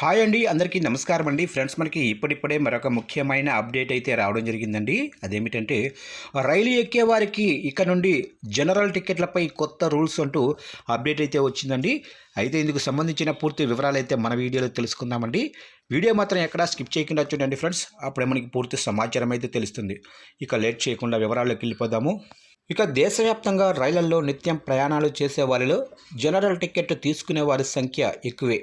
Hi అండి అందరికీ నమస్కారం అండి. ఫ్రెండ్స్ మనకి ఇప్పుడిప్పుడే మరొక ముఖ్యమైన అప్డేట్ అయితే రావడం జరిగిందండి. అదేమిటంటే రైలు ఎక్కే వారికి ఇక నుండి జనరల్ టికెట్లపై కొత్త రూల్స్ అంటూ అప్డేట్ అయితే వచ్చిందండి. అయితే ఇందుకు సంబంధించిన పూర్తి వివరాలు అయితే మన వీడియోలో తెలుసుకుందామండి. వీడియో మాత్రం ఎక్కడా స్కిప్ చేయకుండా చూడండి ఫ్రెండ్స్. అప్పుడే మనకి పూర్తి సమాచారం అయితే తెలుస్తుంది. ఇక లేట్ చేయకుండా వివరాల్లోకి వెళ్ళిపోదాము. ఇక దేశవ్యాప్తంగా రైళ్ళలో నిత్యం ప్రయాణాలు చేసే వారిలో జనరల్ టికెట్ తీసుకునే వారి సంఖ్య ఎక్కువే.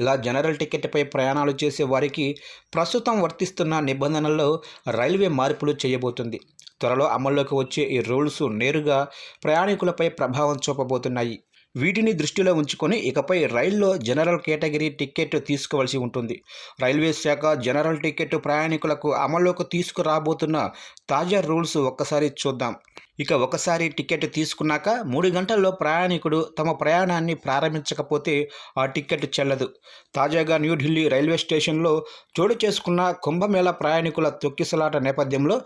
ఇలా జనరల్ టికెట్పై ప్రయాణాలు చేసే వారికి ప్రస్తుతం వర్తిస్తున్న నిబంధనల్లో రైల్వే మార్పులు చేయబోతుంది. త్వరలో అమల్లోకి వచ్చే ఈ రూల్స్ నేరుగా ప్రయాణికులపై ప్రభావం చూపబోతున్నాయి. వీటిని దృష్టిలో ఉంచుకొని ఇకపై రైల్లో జనరల్ కేటగిరీ టికెట్ తీసుకోవాల్సి ఉంటుంది. రైల్వే శాఖ జనరల్ టికెట్ ప్రయాణికులకు అమల్లోకి తీసుకురాబోతున్న తాజా రూల్స్ ఒక్కసారి చూద్దాం. ఇక ఒకసారి టికెట్ తీసుకున్నాక మూడు గంటల్లో ప్రయాణికుడు తమ ప్రయాణాన్ని ప్రారంభించకపోతే ఆ టికెట్ చెల్లదు. తాజాగా న్యూఢిల్లీ రైల్వే స్టేషన్లో చోటు చేసుకున్న కుంభమేళ ప్రయాణికుల తొక్కిసలాట నేపథ్యంలో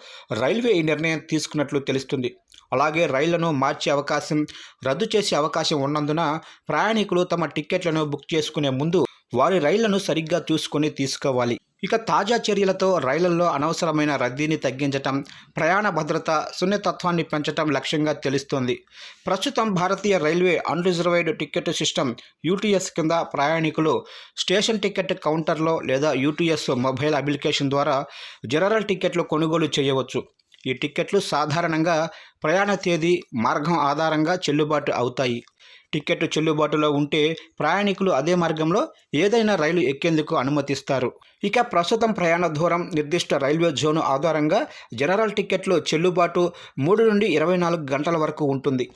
రైల్వే ఈ నిర్ణయం తీసుకున్నట్లు తెలుస్తుంది. అలాగే రైళ్ళను మార్చే అవకాశం రద్దు చేసే అవకాశం ఉన్నందున ప్రయాణికులు తమ టికెట్లను బుక్ చేసుకునే ముందు వారి రైళ్ళను సరిగ్గా చూసుకొని తీసుకోవాలి. ఇక తాజా చర్యలతో రైళ్ళలో అనవసరమైన రద్దీని తగ్గించటం ప్రయాణ భద్రత సున్నితత్వాన్ని పెంచటం లక్ష్యంగా తెలుస్తోంది. ప్రస్తుతం భారతీయ railway unreserved ticket system UTS కింద ప్రయాణికులు స్టేషన్ టికెట్ కౌంటర్లో లేదా యూటీఎస్ మొబైల్ అప్లికేషన్ ద్వారా జనరల్ టికెట్లు కొనుగోలు చేయవచ్చు. ఈ టిక్కెట్లు సాధారణంగా ప్రయాణ తేదీ మార్గం ఆధారంగా చెల్లుబాటు అవుతాయి. టిక్కెట్ చెల్లుబాటులో ఉంటే ప్రయాణికులు అదే మార్గంలో ఏదైనా రైలు ఎక్కేందుకు అనుమతిస్తారు. ఇక ప్రస్తుతం ప్రయాణ దూరం నిర్దిష్ట రైల్వే జోను ఆధారంగా జనరల్ టిక్కెట్లు చెల్లుబాటు మూడు నుండి ఇరవై నాలుగు గంటల వరకు ఉంటుంది.